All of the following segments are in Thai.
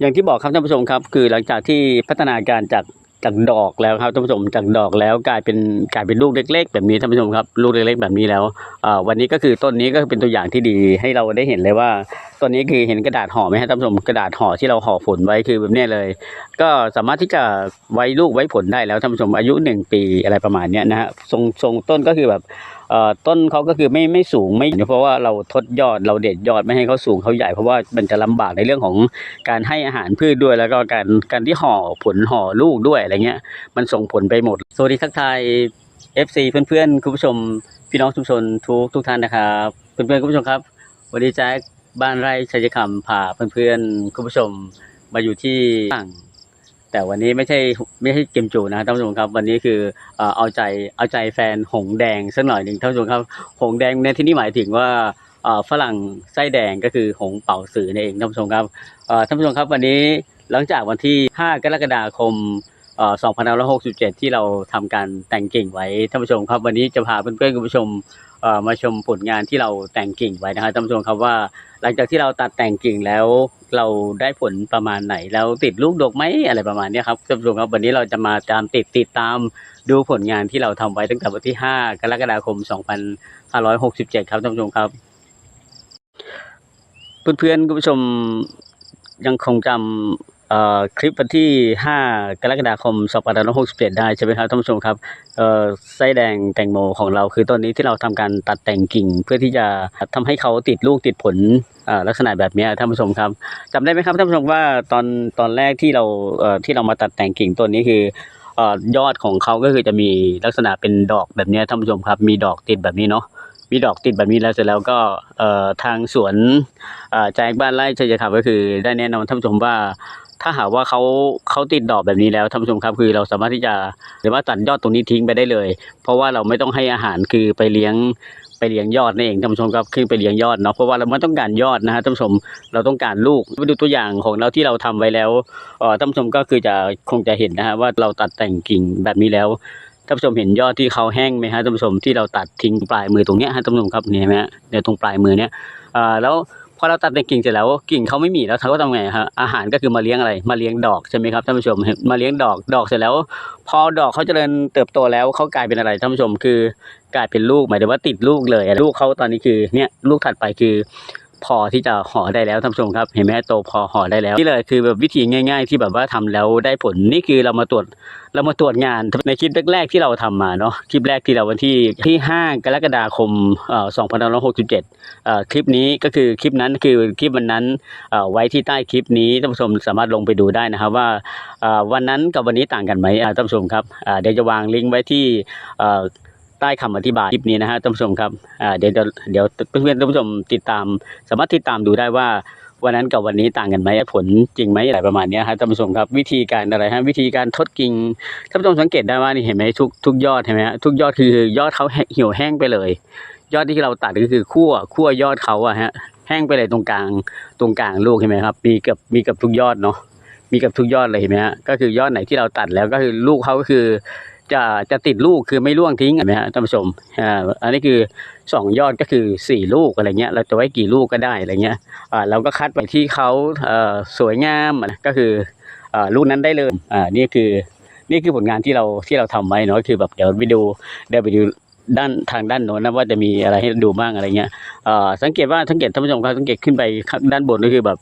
อย่างที่บอกครับท่านผู้ชมครับคือหลังจากที่พัฒนาการจากจากดอกแล้วครับท่านผู้ชมจากดอกแล้วกลายเป็นกลายเป็นลูกเล็ก ๆ แบบนี้ท่านผู้ชมครับลูกเล็กๆแบบนี้แล้ววันนี้ก็คือต้นนี้ก็เป็นตัวอย่างที่ดีให้เราได้เห็นเลยว่าต้นนี้คือเห็นกระดาษห่อไหมครับท่านผู้ชมกระดาษห่อที่เราห่อผลไว้คือแบบนี้เลย ก็สามารถที่จะไว้ลูกไว้ผลได้แล้วท่านผู้ชมอายุหนึ่งปีอะไรประมาณนี้นะฮะทรงทรงต้นก็คือแบบ ต้นเขาก็คือไม่ไม่สูงไม่เพราะว่าเราทดยอดเราเด็ดยอดไม่ให้เขาสูงเขาใหญ่เพราะว่ามันจะลำบากในเรื่องของการให้อาหารพืชด้วย แล้วก็การการที่ห่อผลห่อลูกด้วยอะไรเงี้ย มันส่งผลไปหมดสวัสดีทักทาย FC เพื่อนๆคุณผู้ชมพี่น้องชุมชนทุกทุกท่านนะครับเพื่อนๆคุณผู้ชมครับวันนี้แจ็คบ้านไร่ชัยคำพาเพื่อนๆคุณผู้ชมมาอยู่ที่ต่าง แต่วันนี้ไม่ใช่ไม่ใช่เกมจูนะท่านผู้ชมครับ วันนี้คือเอาใจเอาใจแฟนหงแดงสักหน่อยหนึ่งท่านผู้ชมครับ หงแดงในที่นี้หมายถึงว่าฝรั่งไส้แดงก็คือหงเป่าสือนั่นเองท่านผู้ชมครับท่านผู้ชมครับวันนี้หลังจากวันที่ 5 กรกฎาคม 2567 ที่เราทำการแต่งกิ่งไว้ท่านผู้ชมครับวันนี้จะพาเพื่อนๆคุณผู้ชมมาชมผลงานที่เราแต่งกิ่งไว้นะครับท่านผู้ชมครับว่า หลังจากที่เราตัดแต่งกิ่งแล้วเราได้ผลประมาณไหน แล้วติดลูกดกไหมอะไรประมาณนี้ครับท่านผู้ชมครับวันนี้เราจะมาตามติดติดตามดูผลงานที่เราทำไว้ตั้งแต่วันที่ 5 กรกฎาคม 2567 ครับท่านผู้ชมครับ เพื่อนๆคุณผู้ชมยังคงจำ เอ่อคลิปวันที่ 5 กรกฎาคม2567 ได้ใช่ไหมครับท่านผู้ชมครับเอ่อไส้แดงแตงโมของเราคือต้นนี้ที่เราทำการตัดแต่งกิ่ง เพื่อที่จะทำให้เขาติดลูกติดผลลักษณะแบบนี้ท่านผู้ชมครับจำได้ไหมครับท่านผู้ชมว่าตอนตอนแรกที่เราเอ่อที่เรามาตัดแต่งกิ่งต้นนี้คือยอดของเขาก็คือจะมีลักษณะเป็นดอกแบบนี้ท่านผู้ชมครับ มีดอกติดแบบนี้เนาะมีดอกติดแบบนี้แล้วเสร็จแล้วก็ทางสวนอ่าแจ้งบ้านไร่ชัยครับก็คือได้แนะนำท่านผู้ชมว่า ถ้าหากว่าเขาเขาติดดอกแบบนี้แล้วท่านผู้ชมครับคือเราสามารถที่จะหรือว่าตัดยอดตรงนี้ทิ้งไปได้เลย เพราะว่าเราไม่ต้องให้อาหารคือไปเลี้ยงไปเลี้ยงยอดนั่นเองท่านผู้ชมครับคือไปเลี้ยงยอดเนาะเพราะว่าเราไม่ต้องการยอดนะฮะท่านผู้ชมเราต้องการลูกไปดูตัวอย่างของเราที่เราทำไว้แล้วเอ่อท่านผู้ชมก็คือจะคงจะเห็นนะฮะว่าเราตัดแต่งกิ่งแบบนี้แล้วท่านผู้ชมเห็นยอดที่เขาแห้งไหมฮะท่านผู้ชมที่เราตัดทิ้งปลายมือตรงเนี้ยฮะท่านผู้ชมครับเนี่ยเห็นไหมฮะเนี่ยตรงปลายมือเนี้ยอ่าแล้ว พอเราตัดแต่กิ่งเสร็จแล้วกิ่งเขาไม่มีแล้วเขาก็ทำไงฮะอาหารก็คือมาเลี้ยงอะไร มาเลี้ยงดอกใช่ไหมครับท่านผู้ชมมาเลี้ยงดอกดอกเสร็จแล้ว พอดอกเขาเจริญเติบโตแล้วเขากลายเป็นอะไรท่านผู้ชมคือกลายเป็นลูกหมายถึงว่าติดลูกเลยลูกเขาตอนนี้คือเนี่ยลูกถัดไปคือ พอที่จะห่อได้แล้วท่านผู้ชมครับ เห็นไหมโตพอห่อได้แล้วนี่เลยคือแบบวิธีง่าย ๆ ที่แบบว่าทำแล้วได้ผลนี่คือเรามาตรวจเรามาตรวจงานในคลิปแรกๆที่เราทำมาเนาะคลิปแรกที่เราวันที่ที่ 5 กรกฎาคมเอ่อ2567เอ่อคลิปนี้ก็คือคลิปนั้นคือคลิปวันนั้นเอ่อไว้ที่ใต้คลิปนี้ท่านผู้ชมสามารถลงไปดูได้นะครับว่าเอ่อวันนั้นกับวันนี้ต่างกันไหมท่านผู้ชมครับเดี๋ยวจะวางลิงก์ไว้ที่เอ่อ ใต้คำอธิบายคลิปนี้นะฮะท่านผู้ชมครับเดี๋ยวเดี๋ยวเพื่อนๆท่านผู้ชมติดตาม สามารถติดตามดูได้ว่าวันนั้นกับวันนี้ต่างกันไหมผลจริงไหมอะไรประมาณนี้ยฮะท่านผู้ชมครับวิธีการอะไรฮะวิธีการทดกิ่งท่านผู้ชมสังเกตได้ว่านี่เห็นไหมทุกทุกยอดเห็นไหมฮะทุกยอดคือยอดเขาเหี่ยวแห้งไปเลย ยอดที่เราตัดก็คือขั้วขั้วยอดเขาอะฮะแห้งไปเลยตรงกลางตรงกลางลูกเห็นไหมครับมีกับมีกับทุกยอดเนาะมีกับทุกยอดเลยเห็นไหมฮะก็คือยอดไหนที่เราตัดแล้วก็คือลูกเขาก็คือ จะจะติดลูกคือไม่ร่วงทิ้งเห็นไหมฮะท่านผู้ชมอ่าอันนี้คือสองยอดก็คือสี่ลูกอะไรเงี้ยเราจะไว้กี่ลูกก็ได้อะไรเงี้ยอ่าเราก็คัดไปที่เขาเอ่อสวยงามก็คืออ่าลูกนั้นได้เลยอ่านี่คือนี่คือผลงานที่เราที่เราทำไว้เนาะคือแบบเดี๋ยวไปดูเดี๋ยวไปดูด้านทางด้านโน้นนะว่าจะมีอะไรให้ดูบ้างอะไรเงี้ยอ่อสังเกตว่าสังเกตท่านผู้ชมครับสังเกตขึ้นไปด้านบนก็คือแบบ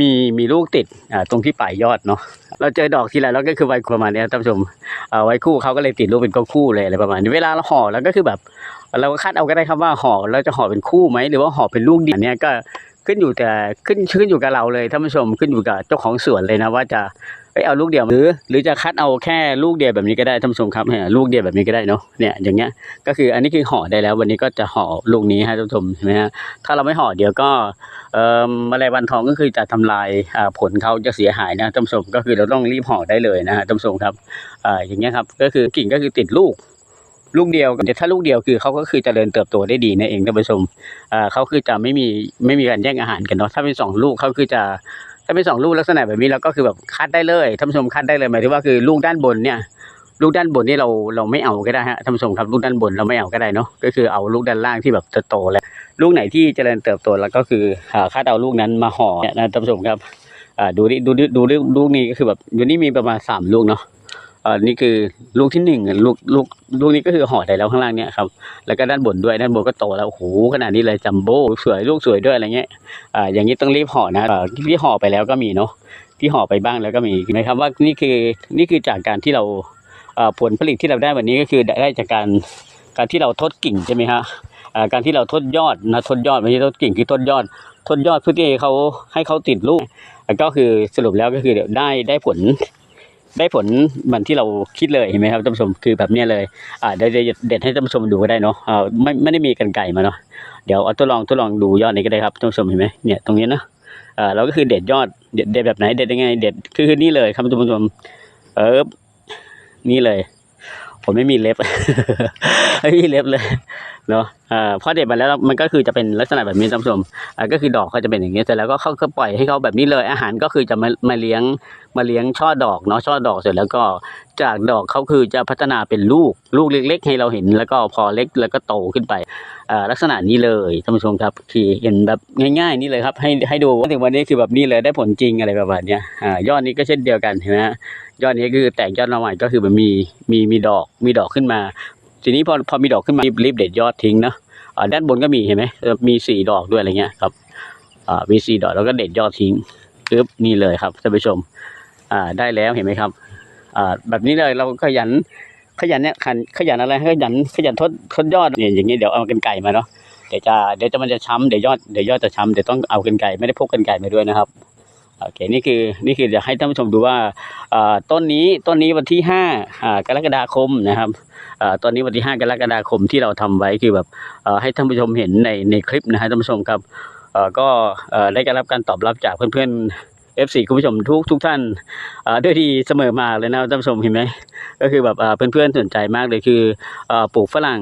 มีมีลูกติดอ่าตรงที่ปลายยอดเนาะเราเจอดอกทีไรเราก็คือไว้ประมาณนี้ท่านผู้ชมเอาไว้คู่เขาก็เลยติดรูปเป็นคู่เลยอะไรประมาณนี้เวลาเราห่อแล้วก็คือแบบ เราก็คาดเอาก็ได้ครับว่าห่อเราจะห่อเป็นคู่ไหมหรือว่าห่อเป็นลูกเดียวนเนี้ยก็ขึ้นอยู่แต่ขึ้นขึ้นอยู่กับเราเลยท่านผู้ชมขึ้นอยู่กับเจ้าของสวนเลยนะว่าจะ เอ้ยเอาลูกเดียวหรือ หรือจะคัดเอาแค่ลูกเดียวแบบนี้ก็ได้ท่านผู้ชมครับเนี่ยลูกเดียวแบบนี้ก็ได้เนาะเนี่ยอย่างเงี้ยก็คืออันนี้คือห่อได้แล้ววันนี้ก็จะห่อลูกนี้ฮะท่านผู้ชมเห็นไหมฮะถ้าเราไม่ห่อเดี๋ยวก็เอ่อแมลงวันทองก็คือจะทำลายอ่าผลเขาจะเสียหายนะท่านผู้ชมก็คือเราต้องรีบห่อได้เลยนะฮะท่านผู้ชมครับอ่าอย่างเงี้ยครับก็คือกิ่งก็คือติดลูกลูกเดียวแต่ถ้าลูกเดียวคือเขาก็คือจเจริญเติบโตได้ดีนั่นเองท่านผู้ชมอ่าเขาคือจะไม่มีไม่มีการแย่งอาหารกันเนาะถ้าเป็นสองลูกเขาคือจะ ถ้าเป็นสองลูกลักษณะแบบนี้เราก็คือแบบคัดได้เลยท่านผู้ชมคัดได้เลยหมายถึงว่าคือลูกด้านบนเนี่ย ลูกด้านบนนี่เราเราไม่เอาก็ได้ฮะท่านผู้ชมครับลูกด้านบนเราไม่เอาก็ได้เนาะก็คือเอาลูกด้านล่างที่แบบจะโตแล้ว ลูกไหนที่เจริญเติบโตแล้วก็คือหาคัดเอาลูกนั้นมาห่อเนี่ยนะท่านผู้ชมครับอ่าดูดิดูดูดูลูกนี้ก็คือแบบอยู่นี่มีประมาณสามลูกเนาะ อ่านี่คือลูกที่หนึ่งลูกลูกลูกนี้ก็คือห่อได้แล้วข้างล่างเนี่ยครับแล้วก็ด้านบนด้วยด้านบนก็โตแล้วโอ้โหขนาดนี้เลยจัมโบ้สวยลูกสวยด้วยอะไรเงี้ยอ่าอย่างนี้ต้องรีบห่อนะที่ห่อไปแล้วก็มีเนาะที่ห่อไปบ้างแล้วก็มีนะครับว่านี่คือนี่คือจากการที่เราผลผลิตที่เราได้วันนี้ก็คือได้จากการการที่เราทดกิ่งใช่ไหมฮะการที่เราทดยอดนะทดยอดไม่ใช่ทดกิ่งคือทดยอดทดยอดเพื่อที่เขาให้เขาติดลูกก็คือสรุปแล้วก็คือได้ได้ผล ได้ผลเหมือนที่เราคิดเลยเห็นไหมครับท่านผู้ชมคือแบบนี้เลยอ่าเดี๋ยวเด็ดให้ท่านผู้ชมดูก็ได้เนาะอ่าไม่ไม่ได้มีกันไก่มาเนาะเดี๋ยวเอาทดลองทดลองดูยอดนี้ก็ได้ครับท่านผู้ชมเห็นไหมเนี่ยตรงนี้เนาะอ่าเราก็คือเด็ดยอดเด็ดเด็ดแบบไหนเด็ดยังไงเด็ดคือคือนี่เลยครับท่านผู้ชมเออนี่เลย ผมไม่มีเล็บไม่มีเล็บเลย เนาะอ่าพอเด็ดมาแล้วมันก็คือจะเป็นลักษณะแบบนี้ท่านผู้ชมอ่าก็คือดอกเขาจะเป็นอย่างนี้เสร็จแล้วก็เขาก็ปล่อยให้เขาแบบนี้เลย อาหารก็คือจะมามาเลี้ยงมาเลี้ยงช่อดอกเนาะช่อดอกเสร็จแล้วก็จากดอกเขาคือจะพัฒนาเป็นลูกลูกเล็ก ๆ ให้เราเห็น แล้วก็พอเล็กแล้วก็โตขึ้นไปอ่าลักษณะนี้เลยท่านผู้ชมครับคือเห็นแบบง่าย ๆ นี่เลยครับให้ให้ดูว่าถึงวันนี้คือแบบนี้เลยได้ผลจริงอะไรแบบนี้ยอ่ายอดนี้ก็เช่นเดียวกันเห็นไหมยอดนี้คือแตกยอดมาใหม่ก็คือมันมีมีมีดอกมีดอกขึ้นมา ทีนี้พอพอมีดอกขึ้นมารีบเด็ดยอดทิ้งเนาะด้านบนก็มีเห็นไหมมีสี่ดอกด้วยอะไรเงี้ยครับมีสี่ดอกแล้วก็เด็ดยอดทิ้งปึ๊บนี่เลยครับท่านผู้ชมได้แล้วเห็นไหมครับแบบนี้เลยเราขยันขยันเนี่ยขันขยันอะไรขยันขยันทดทดยอดเนี่ยอย่างนี้เดี๋ยวเอากันไก่มาเนาะเดี๋ยวจะเดี๋ยวจะมันจะช้ำเดี๋ยวยอดเดี๋ยวยอดจะช้ำเดี๋ยวต้องเอากันไก่ไม่ได้พกกันไก่มาด้วยนะครับ โอเคนี่คือนี่คือจะให้ท่านผู้ชมดูว่าต้นนี้ต้นนี้วันที่ห้ากรกฎาคมนะครับตอนนี้วันที่ห้ากรกฎาคมที่เราทำไว้คือแบบให้ท่านผู้ชมเห็นในในคลิปนะฮะท่านผู้ชมครับก็ได้การรับการตอบรับจากเพื่อนๆ FC คุณผู้ชมทุกทุกท่านด้วยดีเสมอมาเลยนะท่านผู้ชมเห็นไหมก็คือแบบเอ่อเพื่อนๆสนใจมากเลยคือปลูกฝรั่ง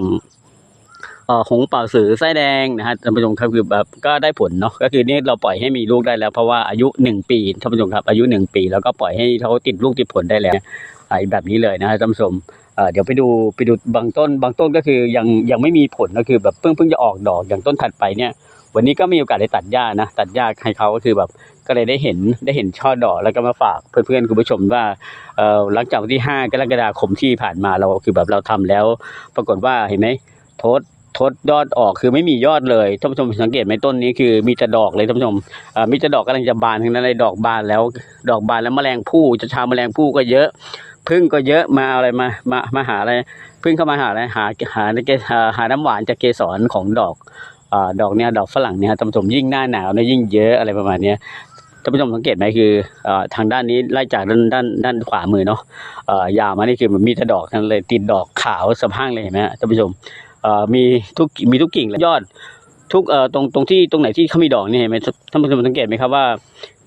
หงเป่าสือไส้แดงนะฮะท่านผู้ชมครับคือแบบก็ได้ผลเนาะก็คือนี่เราปล่อยให้มีลูกได้แล้ว เพราะว่าอายุหนึ่งปีท่านผู้ชมครับอายุหนึ่งปี แล้วก็ปล่อยให้เขาติดลูกติดผลได้แล้วไอ้แบบนี้เลยนะฮะท่านผู้ชมเออเดี๋ยวไปดูไปดูบางต้น บางต้นก็คือยังยังไม่มีผลก็คือแบบเพิ่งเพิ่งจะออกดอกอย่างต้นถัดไปเนี่ย วันนี้ก็มีโอกาสได้ตัดหญ้านะตัดหญ้าให้เขาก็คือแบบก็เลยได้เห็นได้เห็นช่อดอกแล้วก็มาฝากเพื่อนๆคุณผู้ชมว่าเออหลังจากวันที่ห้ากรกฎาคมที่ผ่านมาเราคือแบบเราทำแล้ว ปรากฏว่าเห็นไหมทด ทดยอดออกคือไม่มียอดเลยท่านผู้ชมสังเกตไหมต้นนี้คือมีแต่ดอกเลยท่านผู้ชมมีแต่ดอกกำลังจะบานทั้งนั้นเลยดอกบานแล้วดอกบานแล้วแมลงผู้จะชาวแมลงผู้ก็เยอะพึ่งก็เยอะมาอะไรมามามาหาอะไรพึ่งเข้ามาหาอะไรหาหาในเกหาหาน้ำหวานจากเกสรของดอกอดอกเนี้ยดอกฝรั่งเนี่ยท่านผู้ชมยิ่งหน้าหนาวเนี่ยยิ่งเยอะอะไรประมาณเนี้ยท่านผู้ชมสังเกตไหมคืออทางด้านนี้ไล่จากด้านด้านด้านขวามือเนาะเอ่อยาวมานี่คือมันมีแต่ดอกทั้งนั้นเลยติดดอกขาวสะพั่งเลยเห็นไหมท่านผู้ชม มีทุกมีทุกกิ่งเลยยอด ทุกตรงตรงที่ตรงไหนที่เขามีดอกนี่เห็นไหมท่านผู้ชมสังเกตไหมครับว่า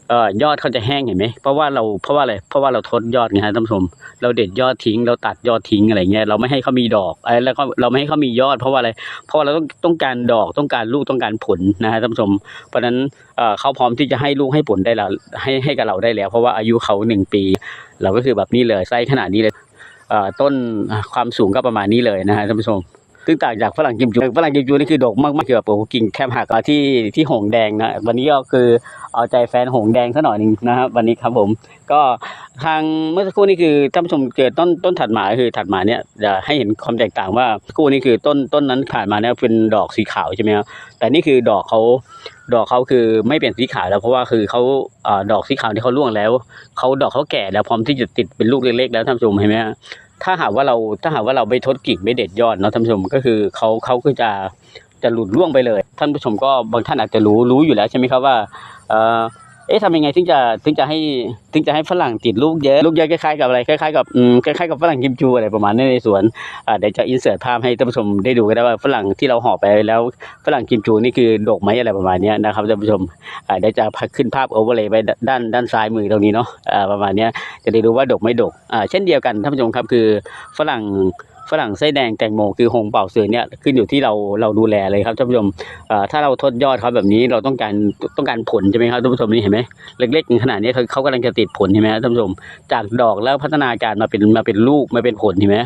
เอ่อยอดเขาจะแห้งเห็นไหมเพราะว่าเราเพราะว่าอะไรเพราะว่าเราทดยอดไงฮะท่านผู้ชมเราเด็ดยอดทิ้งเราตัดยอดทิ้งอะไรเงี้ยเราไม่ให้เขามีดอกไอ้แล้วก็เราไม่ให้เขามียอด เพราะว่าอะไรเพราะว่าเราต้องต้องการดอกต้องการลูกต้องการผลนะฮะท่านผู้ชมเพราะฉะนั้นเอ่อเขาพร้อมที่จะให้ลูกให้ผลได้แล้วให้ให้กับเราได้แล้ว เพราะว่าอายุเขาหนึ่งปี เราก็คือแบบนี้เลยไซส์ขนาดนี้เลยเอ่อต้นความสูงก็ประมาณนี้เลยนะฮะท่านผู้ชม ซึ่งต่างจากฝรั่งกิมจูฝรั่งกิมจูนี่คือดกมากๆคือบโอ้โหกิ่งแคบหักที่ที่หงแดงนะวันนี้ก็คือเอาใจแฟนหงแดงซะหน่อยหนึงนะครับวันนี้ครับผม ก็ทางเมื่อสักครู่นี้คือท่านผู้ชมเกิดต้นต้นถัดมาคือถัดมาเนี่ยจะให้เห็นความแตกต่างว่าคู่นี้คือต้นต้นนั้นผ่านมาเนี่ยเป็นดอกสีขาวใช่ไหมครับแต่นี่คือดอกเขาดอกเขาคือไม่เปลี่ยนสีขาวแล้วเพราะว่าคือเขาอดอกสีขาวที่เขาร่วงแล้วเขาดอกเขาแก่แล้วพร้อมที่จะติดเป็นลูกเล็กๆแล้วท่านผู้ชมเห็นไหมฮะ ถ้าหากว่าเราถ้าหากว่าเราไม่ทดกิ่งไม่เด็ดยอดเนาะท่านผู้ชมก็คือเขาเขาก็จะจะหลุดร่วงไปเลย ท่านผู้ชมก็บางท่านอาจจะรู้รู้อยู่แล้วใช่ไหมครับว่าเออ เอ๊ะทำยังไงถึงจะถึงจะให้ถึงจะให้ฝรั่งติดลูกเยอะลูกเยอะคล้ายๆกับอะไรคล้ายๆกับอืมคล้ายๆกับฝรั่งกิมจูอะไรประมาณนี้ในสวนอ่าเดี๋ยวจะอินเสิร์ตภาพให้ท่านผู้ชมได้ดูกันได้ว่าฝรั่งที่เราห่อไปแล้วฝรั่งกิมจูนี่คือดกไหมอะไรประมาณนี้นะครับท่านผู้ชมอ่าเดี๋ยวจะพักขึ้นภาพโอเวอร์เลยไปด้านด้านซ้ายมือตรงนี้เนาะอ่าประมาณนี้จะได้รู้ว่าดกไม่ดกอ่าเช่นเดียวกันท่านผู้ชมครับคือฝรั่ง ฝรั่งไส้แดงแตงโมคือหงเป่าเสือเนี่ยขึ้นอยู่ที่เราเราดูแลเลยครับท่านผู้ชมถ้าเราทดยอดเขาแบบนี้เราต้องการต้องการผลใช่ไหมครับท่านผู้ชมนี่เห็นไหมเล็กๆขนาดนี้เขาเขากำลังจะติดผลใช่ไหมครับท่านผู้ชม จากดอกแล้วพัฒนาการมาเป็นมาเป็นลูกมาเป็นผลใช่ไหม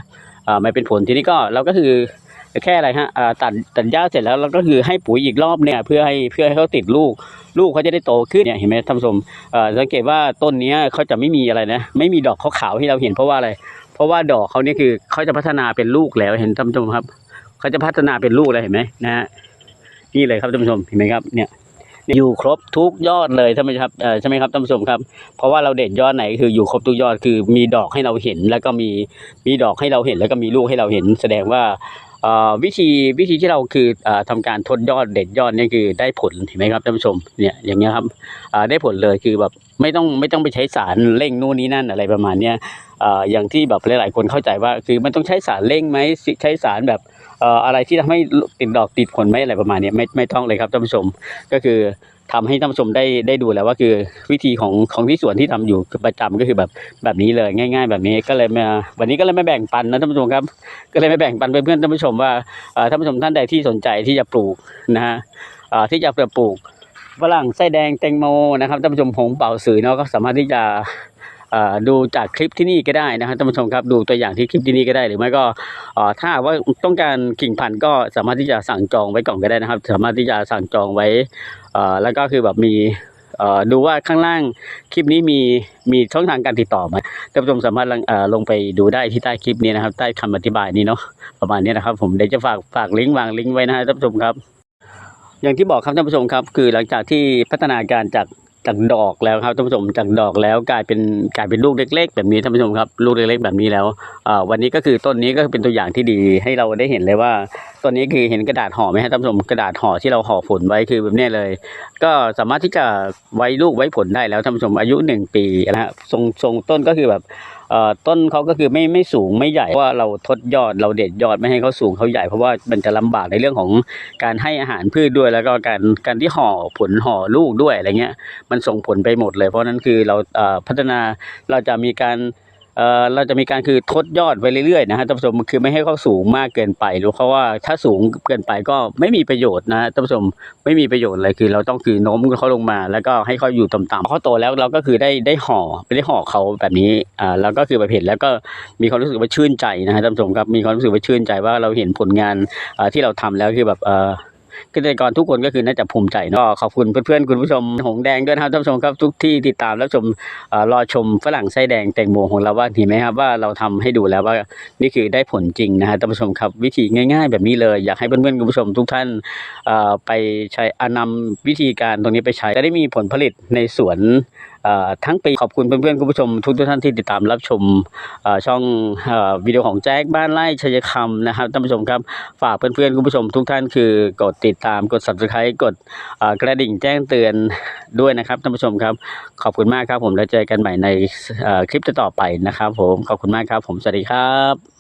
อ่ามาเป็นผลทีนี้ก็เราก็คือแค่อะไรฮะตัดตัดหญ้าเสร็จแล้วเราก็คือให้ปุ๋ยอีกรอบเนี่ยเพื่อให้เพื่อให้เขาติดลูก ลูกเขาจะได้โตขึ้นเนี่ยเห็นไหมท่านผู้ชมสังเกตว่าต้นนี้เขาจะไม่มีอะไรนะ ไม่มีดอกขาวๆที่เราเห็นเพราะว่าอะไร เพราะว่าดอกเขาเนี่ยคือเขาจะพัฒนาเป็นลูกแล้วเห็นท่านผู้ชมครับเขาจะพัฒนาเป็นลูกแล้วเห็นไหมนะฮะนี่เลยครับท่านผู้ชมเห็นไหมครับเนี่ยอยู่ครบทุกยอดเลยท่านผู้ชมครับเออใช่ไหมครับท่านผู้ชมครับ เพราะว่าเราเด็ดยอดไหนคืออยู่ครบทุกยอดคือมีดอกให้เราเห็น แล้วก็มีมีดอกให้เราเห็น แล้วก็มีลูกให้เราเห็น แสดงว่าวิธีวิธีที่เราคืออ่อทำการทดยอดเด็ดยอดนี่คือได้ผลเห็นไหมครับท่านผู้ชมเนี่ยอย่างเงี้ยครับได้ผลเลยคือแบบไม่ต้องไม่ต้องไปใช้สารเร่งนู่นนี่นั่นอะไรประมาณเนี้ย อย่างที่แบบหลายๆคนเข้าใจว่า คือมันต้องใช้สารเร่งไหมใช้สารแบบอะไรที่ทำให้ติดดอกติดผลไหมอะไรประมาณนี้ไม่ไม่ต้องเลยครับท่านผู้ชมก็คือทำให้ท่านผู้ชมได้ได้ดูแล้วว่าคือวิธีของของที่สวนที่ทำอยู่ประจำก็คือแบบแบบนี้เลยง่าย ๆ แบบนี้ก็เลยมาวันนี้ก็เลยไม่แบ่งปันนะท่านผู้ชมครับ ก็เลยไม่แบ่งปันเพื่อนๆท่านผู้ชมว่าท่านผู้ชมท่านใดที่สนใจที่จะปลูกนะฮะที่จะปลูกฝรั่งไส้แดงแตงโมนะครับท่านผู้ชมหงเป่าสื่อเนาะก็สามารถที่จะ ดูจากคลิปที่นี่ก็ได้นะครับท่านผู้ชมครับดูตัวอย่างที่คลิปที่นี่ก็ได้หรือไม่ก็ถ้าว่าต้องการกิ่งพันธุ์ก็สามารถที่จะสั่งจองไว้ก่อนก็ได้นะครับ สามารถที่จะสั่งจองไว้แล้วก็คือแบบมีดูว่าข้างล่างคลิปนี้มีมีช่องทางการติดต่อไหมท่านผู้ชมสามารถลงลงไปดูได้ที่ใต้คลิปนี้นะครับ ใต้คำอธิบายนี้เนาะประมาณนี้นะครับ ผมเดี๋ยวจะฝากฝากลิงก์วางลิงก์ไว้นะฮะท่านผู้ชมครับ อย่างที่บอกครับท่านผู้ชมครับ คือหลังจากที่พัฒนาการจาก จากดอกแล้วครับท่านผู้ชมจากดอกแล้วกลายเป็นกลายเป็นลูกเล็ก ๆ แบบนี้ท่านผู้ชมครับลูกเล็กๆ แบบนี้แล้ววันนี้ก็คือต้นนี้ก็เป็นตัวอย่างที่ดีให้เราได้เห็นเลยว่าต้นนี้คือเห็นกระดาษห่อไหมฮะท่านผู้ชมกระดาษห่อที่เราห่อผลไว้คือแบบนี้เลย ก็สามารถที่จะไว้ลูกไว้ผลได้แล้วท่านผู้ชมอายุหนึ่งปีนะฮะทรงทรงต้นก็คือแบบ ต้นเขาก็คือไม่ไม่สูงไม่ใหญ่เพราะว่าเราทดยอดเราเด็ดยอดไม่ให้เขาสูงเขาใหญ่เพราะว่ามันจะลำบากในเรื่องของการให้อาหารพืชด้วย แล้วก็การการที่ห่อผลห่อลูกด้วยอะไรเงี้ยมันส่งผลไปหมดเลย เพราะนั้นคือเราพัฒนาเราจะมีการ เออเราจะมีการคือทดยอดไปเรื่อยๆนะฮะท่านผู้ชมคือไม่ให้เขาสูงมากเกินไปหรือเพราะว่าถ้าสูงเกินไปก็ไม่มีประโยชน์นะฮะท่านผู้ชมไม่มีประโยชน์เลยคือ เราต้องคือโน้มเขาลงมา แล้วก็ให้เขาอยู่ต่ำๆเขาโตแล้วเราก็คือได้ได้ห่อไม่ได้ห่อเขาแบบนี้อ่าแล้วก็คือแบบเห็นแล้วก็มีความรู้สึกว่าชื่นใจนะฮะท่านผู้ชมครับมีความรู้สึกว่าชื่นใจว่าเราเห็นผลงานอ่าที่เราทำแล้วคือแบบเอ่อ เกษตรกรทุกคนก็คือน่าจะภูมิใจเนาะก็ขอบคุณเพื่อนๆคุณผู้ชมหงแดงด้วยนะครับท่านผู้ชมครับทุกที่ติดตามรับชมรอชมฝรั่งไส้แดงแตงโมของเราว่าเห็นไหมครับว่าเราทำให้ดูแล้วว่านี่คือได้ผลจริงนะฮะท่านผู้ชมครับวิธีง่าย ๆ แบบนี้เลยอยากให้เพื่อนๆคุณผู้ชมทุกท่านไปใช้อานำวิธีการตรงนี้ไปใช้จะได้มีผลผลิตในสวน ทั้งปีขอบคุณเพื่อนๆคุณผู้ชมทุกท่านที่ติดตามรับชมช่องอวิดีโอของแจ็คบ้านไร่ชัยคำนะครับท่านผู้ชมครับฝากเพื่อนๆคุณผู้ชมทุกท่านคือกดติดตามกด subscribe กดกระดิ่งแจ้งเตือนด้วยนะครับท่านผู้ชมครับขอบคุณมากครับผมแล้วเจอกันใหม่ในคลิปต่อไปนะครับผมขอบคุณมากครับผมสวัสดีครับ